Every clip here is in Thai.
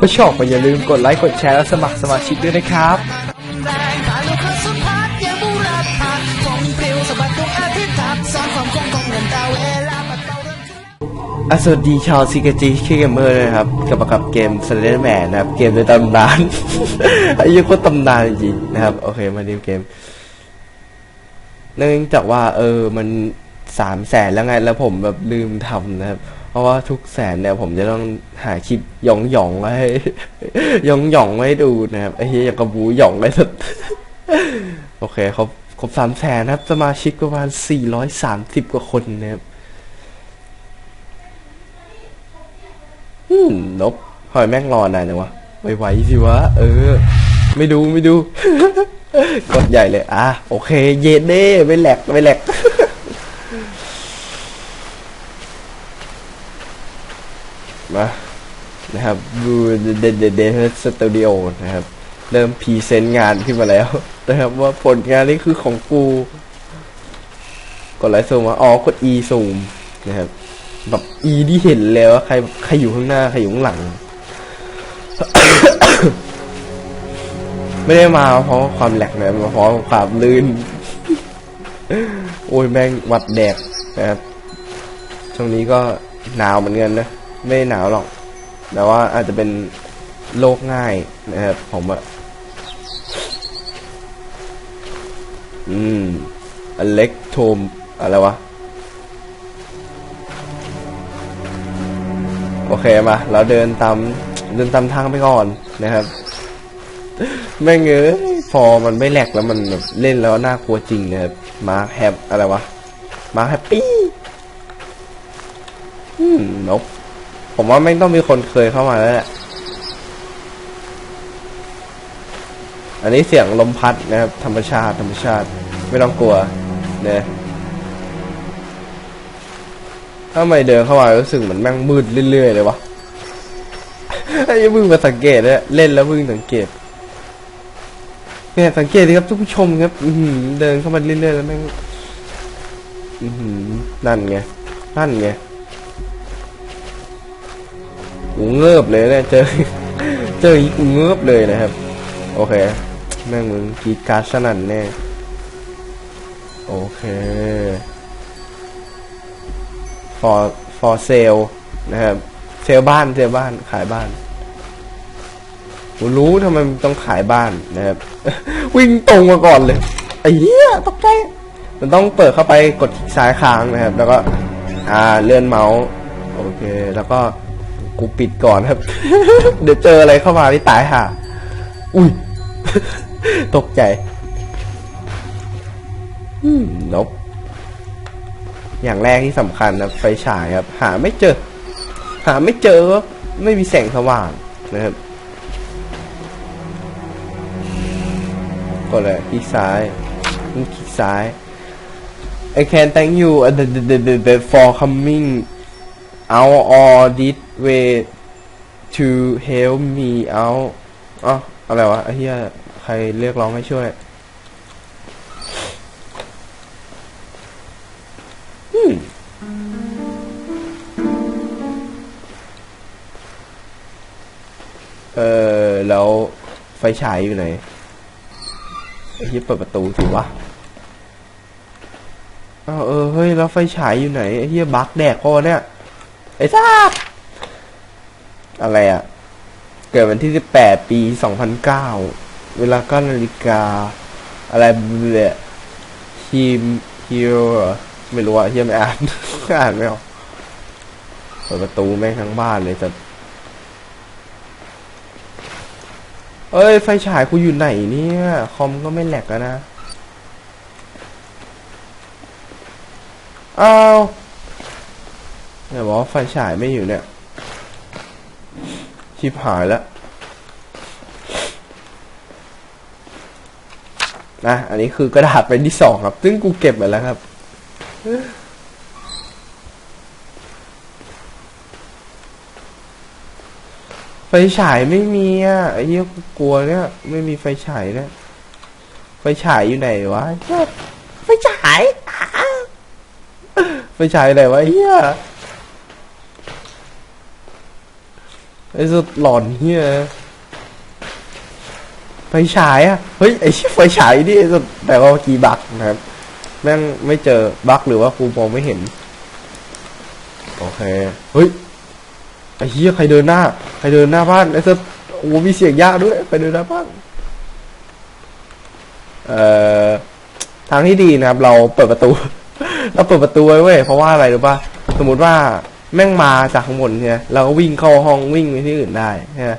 ถ้าชอบก็อย่าลืมกดไลค์กดแชร์และสมัครสมาชิกด้วยนะครับ แรงผ่านลูกค้าสุดพัดยังบูรพาฟงปลิวสะบัดดวงอาทิตย์ทับสร้างความคงของเงินดาวเวลาปัดเป่าเรื่อง อะสวัสดีชาวซีกจีคีเกมเมอร์เลยครับกลับมากับเกม s l e n d e r m a n นะครับ เกมในตำนานไอ้ยี่โคตรตำนานจริงๆนะครับ โอเค มาดูเกม เนื่องจากว่า เออมันสามแสนแล้วไงแล้วผมแบบลืมทำนะครับ เพราะว่าทุกแสนเนี่ยผมจะต้องหาคลิปหยองหยองๆไว้หยองหยองๆไว้ดูนะครับไอ้เหี้ยอย่างกระบูหยองเลยสุดโอเคครบครบสามแสนครับ สมาชิกประมาณสี่ร้อยสามสิบกว่าคนนะครับอืมนบหอยแม่งรอนานจังวะไวๆสิวะ เออ ไม่ดูไม่ดู กดใหญ่เลย อะ โอเค เย็นเด้ไม่แหลกไม่แหลก มานะครับดูเดนเดเดสตูดิโอนะครับ เริ่มพรีเซนต์งานขึ้นมาแล้วนะครับว่าผลงานนี้คือของกู กดไลค์ซูมว่าอ๋อกด e ซูมนะครับ แบบ e ที่เห็นแล้วใครใครอยู่ข้างหน้า ใครอยู่ข้างหลัง ไม่ได้มาเพราะความแหลกนะมาเพราะความลื่น โอ้ยแม่งหวัดแดกนะครับช่วงนี้ก็หนาวเหมือนกันนะ ไม่หนาวหรอก แต่ว่าอาจจะเป็นโรคง่ายนะครับผมอะอืมอเล็กโทมอะไรวะ โอเคมา เราเดินตาม เดินตามทางไปก่อนนะครับ แม่งเอ้ยพอมันไม่แหลกแล้วมันแบบเล่นแล้วน่ากลัวจริงนะครับ มาแฮปอะไรวะ มาแฮปปี้ อืมนบ ผมว่าไม่ต้องมีคนเคยเข้ามาแล้วแหละ อันนี้เสียงลมพัดนะครับ ธรรมชาติ ธรรมชาติ ไม่ต้องกลัวเนี่ยถ้าไม่เดินเข้ามารู้สึกเหมือนแม่งมืดเรื่อยๆเลยวะไอ้มึงมาสังเกตเลยเล่นแล้วมึงสังเกตเนี่ยสังเกตดิครับทุกผู้ชมครับ อืเดินเข้ามาเรื่อยๆแล้วแม่งนั่นไงนั่นไง กูเงือบเลยเนี่ยเจอเจอกูเงือบเลยนะครับ โอเค แม่งมึงกีดการ์ดสนั่นแน่โอเค for for sale นะครับ เซลบ้านเซลบ้านขายบ้านผมรู้ทำไมมันต้องขายบ้านนะครับ วิ่งตรงมาก่อนเลยไอ้เหี้ยตกใจมันต้องเปิดเข้าไปกดคลิกซ้ายค้างนะครับ แล้วก็ อ่าเลื่อนเมาส์ โอเค แล้วก็ กูปิดก่อนครับ เดี๋ยวเจออะไรเข้ามาที่ตายห่าอุ้ย ตกใจอืมนบอย่างแรกที่สำคัญนะไฟฉายครับ หาไม่เจอ หาไม่เจอครับไม่มีแสงสว่างนะครับ ก็เลยคลิกซ้ายคลิกซ้าย I can thank you the, the, the, the, for coming out all this way to help me out อ๋ออะไรวะไอ้เหี้ยใครเรียกร้องให้ช่วยเออแล้วไฟฉายอยู่ไหนไอ้ที่เปิดประตูสิวะอ้าเออเฮ้ยแล้วไฟฉายอยู่ไหนไอ้เหี้ยบักแดกพอเนี่ยไอ้ซาก อะไรอะ่ะ เกิดวันที่18ปี2009เวลา9นาฬิกา อะไรเนี่ยทีมฮีโรไม่รู้อะเฮียไม่อ่านอ่านไม่ออกเปิดประตูแม่งทั้งบ้านเลยแต่เอ้ย ไฟฉายกูอยู่ไหนเนี่ย คอมก็ไม่แหลกแล้วนะอ้าวเนี่ยบอกว่าไฟฉายไม่อยู่เนี่ย ชิบหายแล้วนะอันนี้คือกระดาษเป็นที่สองครับ ซึ่งกูเก็บไปแล้วครับ ไฟฉายไม่มีอะไอ้เหี้ยกูกลัวเนี่ยไม่มีไฟฉายเนี่ยไฟฉายอยู่ไหนวะเหี้ยไฟฉายอะไฟฉายไหนวะไอ้เหี้ย ไอ้สุดหลอนเฮียไฟฉายอะเฮ้ย ไอ้ชี่ยไฟฉายนี่ไอ้สุดแต่ว่ากี้บักนะครับ แม่งไม่เจอบักหรือว่ากูมองไม่เห็น โอเค เฮ้ย ไอ้เฮียใครเดินหน้า ใครเดินหน้าบ้าน ไอ้สุดโอ้มีเสียงยากด้วย ใครเดินหน้าบ้าน เอ่อ ทางที่ดีนะครับ เราเปิดประตู เราเปิดประตูไว้เว้ย เพราะว่าอะไรรู้ป่ะ สมมติว่า แม่งมาจากข้างบนเนี่ยเราก็วิ่งเข้าห้องวิ่งไปที่อื่นได้ใช่ไหม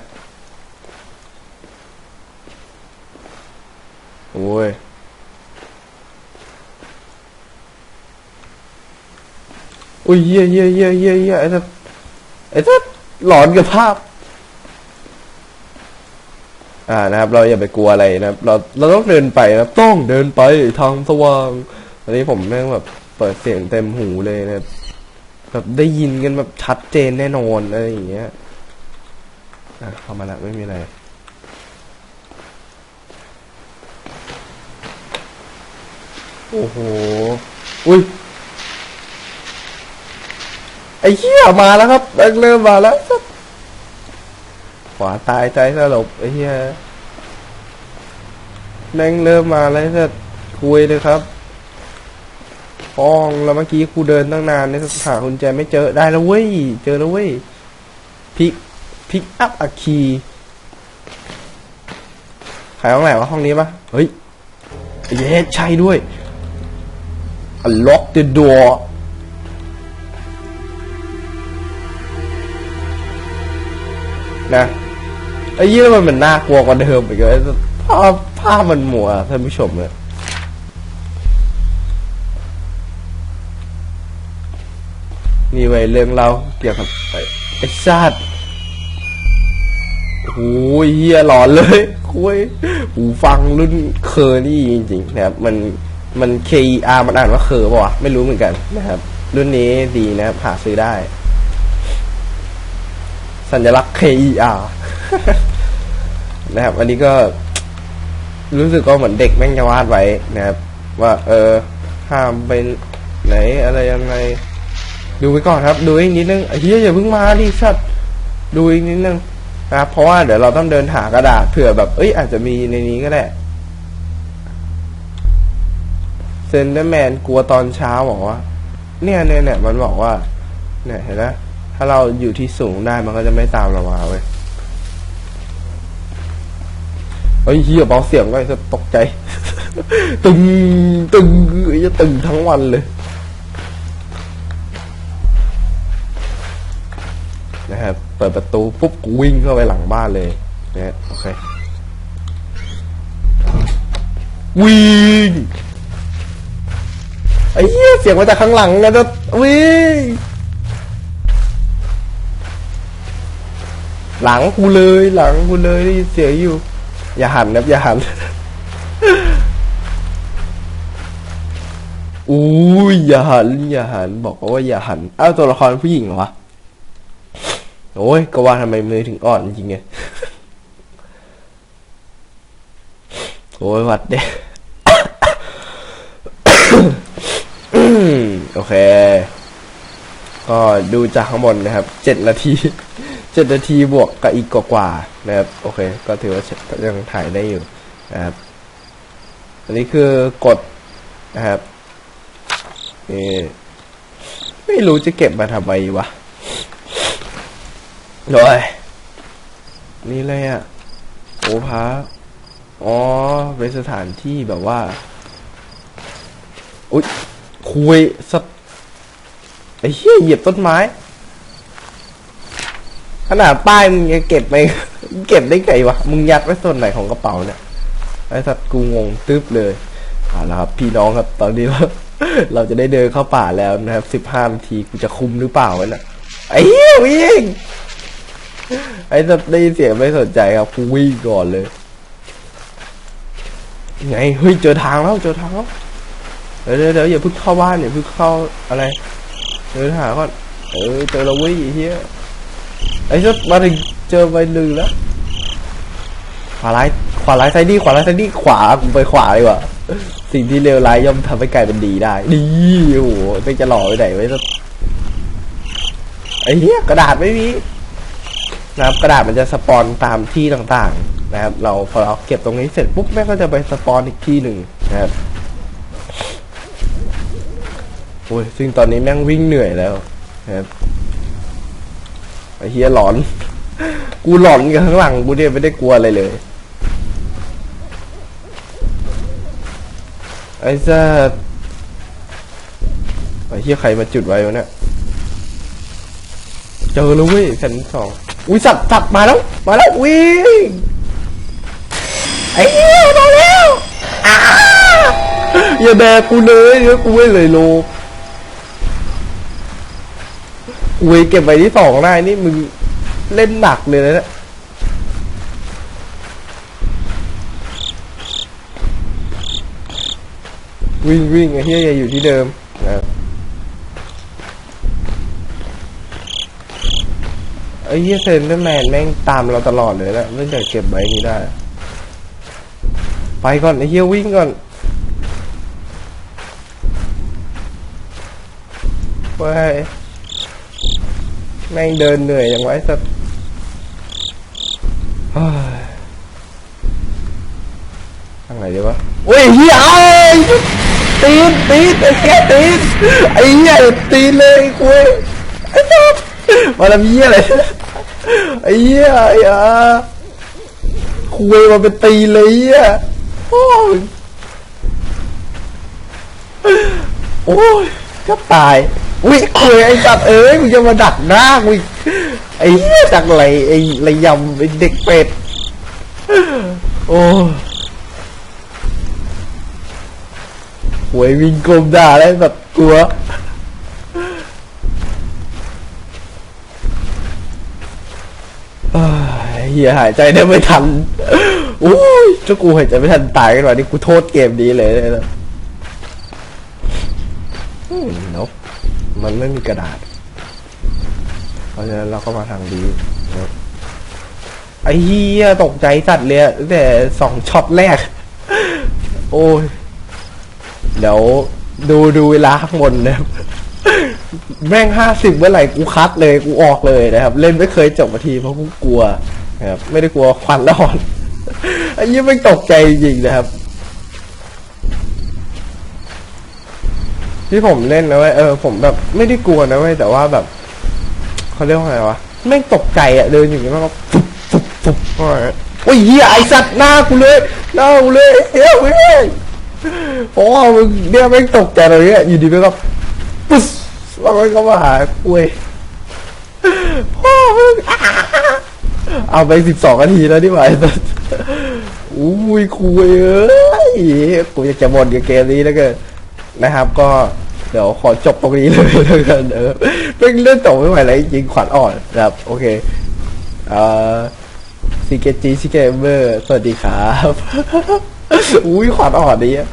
โอ้ยอุ้ยเยี่ยเยี่ยเยี่ยเยี่ยเยี่ยไอ้ทัดไอ้ทัดหลอนกับภาพ อ่านะครับ เราอย่าไปกลัวอะไรนะครับ เราเราต้องเดินไปนะครับ ต้องเดินไปทางสว่าง อันนี้ผมแม่งแบบเปิดเสียงเต็มหูเลยนะครับ แบบได้ยินกันแบบชัดเจนแน่นอนอะไรอย่างเงี้ยอะเข้ามาละไม่มีอะไรโอ้โห อุ้ย ไอ้เหี้ยมาแล้วครับแม่งเริ่มมาแล้วสัสขวาตายใจสลบไอ้เหี้ยแม่งเริ่มมาแล้วสัสคุยเลยครับ ห้องแล้วเมื่อกี้กูเดินตั้งนานเนี่ยหากุญแจไม่เจอได้แล้วเว้ย เจอแล้วเว้ยพิกพิกอัพอะคีขายห้องไหนวะห้องนี้ปะเฮ้ยเย้ใช่ด้วย unlock the door นะไอ้ยี่มันมันน่ากลัวกว่าเดิมอีกเลยภาพภาพมันหมัวท่านผู้ชมเลย นี่ไว้เรื่องเราเกี่ยวกับไอ้ไอชาติโอ้ยเฮียหลอนเลยคุยหูฟังรุ่นเคอร์นี่จริงๆนะครับ มันมัน K E R มันอ่านว่าเคอร์ป่ะไม่รู้เหมือนกันนะครับ รุ่นนี้ดีนะครับหาซื้อได้ สัญลักษณ์ K E R นะครับ อันนี้ก็ รู้สึกก็เหมือนเด็กแม่งจะวาดไว้นะครับ ว่า เออห้ามไปไหนอะไรยังไง ดูไว้ก่อนครับ ดูอีกนิดนึงเฮียอย่าเพิ่งมาดิสัตว์ดูอีกนิดนึงนะครับเพราะว่าเดี๋ยวเราต้องเดินหากระดาษเผื่อแบบเอ้ยอาจจะมีในนี้ก็ได้เซนเดอร์แมนกลัวตอนเช้าบอกว่า เนี่ยเนี่ยเนี่ยมันบอกว่า เนี่ยเห็นไหมถ้าเราอยู่ที่สูงได้มันก็จะไม่ตามเรามาเว้ยเฮ้ยเฮียเบาเสียงก็จะตกใจ ตึงตึงจะตึงทั้งวันเลย นะครับเปิดประตูปุ๊บกูวิ่งเข้าไปหลังบ้านเลยนะฮะโอเควิ่งไอ้เหี้ยเสียงมาจากข้างหลังนะจะวิ่งหลังกูเลยหลังกูเลยได้ยินเสียงอยู่ อย่าหันนะอย่าหันอุ้ยอย่าหันอย่าหันบอกว่าอย่าหันอ้าวตัวละครผู้หญิงเหรอวะ โอ้ยก็ว่าทำไมมือถึงอ่อนจริงไงโอ้ยวัดเด้โอเค ก็ดูจากข้างบนนะครับ เจ็ดนาทีเจ็ดนาทีบวกกับอีกกว่าๆนะครับ โอเค ก็ถือว่ายังถ่ายได้อยู่นะครับ อันนี้คือกดนะครับนี่ไม่รู้จะเก็บมาทำไมวะ โดยนี่เลยอะโอพาอ๋อเป็นสถานที่แบบว่า อุ๊ยคุยสัตไอ้เหี้ยเหยียบต้นไม้ ขนาดป้ายมึงยังเก็บไปเก็บได้ไงวะ มึงยัดไว้ส่วนไหนของกระเป๋าเนี่ย ไอ้สัตว์กูงงตึ๊บเลยเอาละครับ พี่น้องครับ ตอนนี้เราเราจะได้เดินเข้าป่าแล้วนะครับสิบห้านาทีกูจะคุมหรือเปล่าวะเนี่ยไอ้เหี้ยวิ่ง ไอ้สัตว์ได้ยินเสียงไม่สนใจครับกูวิ่งก่อนเลยไงเฮ้ยเจอทางแล้วเจอทางแล้วเดี๋ยวเดี๋ยวอย่าเพิ่งเข้าบ้านอย่าเพิ่งเข้าอะไรเดินหาก่อนเออเจอแล้วเว้ยไอ้เฮียไอ้สัตว์มาถึงเจอใบลือแล้วขวาร้ายขวาร้ายไซด์ดีขวาร้ายไซด์ดีขวากูไปขวาดีกว่าสิ่งที่เลวร้ายย่อมทำให้กลายเป็นดีได้ดีโอ้โหไม่จะหล่อไปไหนไว้สัตว์ไอ้เหี้ยกระดาษไม่มี นะครับกระดาษมันจะสปอนตามที่ต่างๆนะครับ เราพอเราเก็บตรงนี้เสร็จปุ๊บแม่ก็จะไปสปอนอีกที่หนึ่งนะครับโอ้ยซึ่งตอนนี้แม่งวิ่งเหนื่อยแล้วนะครับไอเฮียหลอน กูหลอนกับข้างหลังกูเนี่ยไม่ได้กลัวอะไรเลยไอ้จ้าไอ้เฮียใครมาจุดไว้วะเนี่ยเจอแล้วเว้ยแผ่นสอง อุ้ยสัตว์สัตว์มาแล้วมาแล้ววิ่งไอ้เหี้ยมาแล้วอ้าอย่าแบกกูเลยเดี๋ยวกูไม่เลยโลอุ้ยเก็บไว้ที่สองได้นี่มึงเล่นหนักเลยนะเนี่ยวิ่งวิ่งไอ้เหี้ยอย่าอยู่ที่เดิมนะครับ อ้เหี้ยเซนเดอร์แมนแม่งตามเราตลอดเลยนะไม่จะเก็บไว้อย่างนี้ได้ ไปก่อนไอ้เหี้ยวิ่งก่อนไปแม่งเดินเหนื่อยอย่างไว้สัตว์ทางไหนดีวะโอ้ยเฮียเอ้ยตีนตีนไอ้แค่ตีนไอ้เหี้ยตีนเลยกูเอ้ยไอ้สัสมาทำเหี้ยอะไร ไอ้เหี้ยไอ้อาคุยมาเป็นตีเลยอะโอ้ยโอ้ยก็ตายอุ้ยคุยไอ้สัตว์เอ้ยมึงจะมาดักหน้ากูไอ้เหี้ยดักไหลไอ้ไรยำไอ้เด็กเป็ดโอ้ยหวยวิ่งกลมด่าแล้วแบบกลัว เอ้ย เฮียหายใจได้ไม่ทันโอ้ยถ้ากูหายใจไม่ทันตายกันวันนี้กูโทษเกมนี้เลยนะนกมันไม่มีกระดาษ เพราะฉะนั้นเราก็มาทางดีนะครับไอ้เฮียตกใจสัตว์เลยตั้งแต่สองช็อตแรก โอ้ย เดี๋ยวดูดูเวลาข้างบนนะครับแม่งห้าสิบเมื่อไหร่กูคัดเลยกูออกเลยนะครับ เล่นไม่เคยจบมาทีเพราะกูกลัว นะครับไม่ได้กลัวควันร้อนไอ้ยี่ไม่ตกใจจริงนะครับ ที่ผมเล่นนะเว้ยเออผมแบบไม่ได้กลัวนะเว้ยแต่ว่าแบบเขาเรียกว่าไงวะแม่ตกใจอะเดินอยู่างนี้มันก็ฟุบฟุบฟุบโอ้ยเฮียไอสัตว์หน้ากูเลยหน้ากูเลยเฮ้ยเฮ้ยโอ้มึงเนี่ยแม่ตกใจเลยเนี่ยอยู่ดีแม่งก็ปุ๊บแล้วมันก็มาหากูเว้ยพ่อมึงอ่า เอาไปสิบสองนาทีแล้วนี่หว่าไอ้สัสอุ้ยคุยเอ้ยกูอยากจะบ่นกับเกมนี้แล้วกันนะครับ ก็เดี๋ยวขอจบตรงนี้เลยแล้วกันเออเป็นเรื่องจบไม่ไหวแล้วจริงขวัญอ่อนนะครับ โอเคเอ่อซีเกจีซีเกมเมอร์สวัสดีครับ อุ้ยขวัญอ่อนดีอะ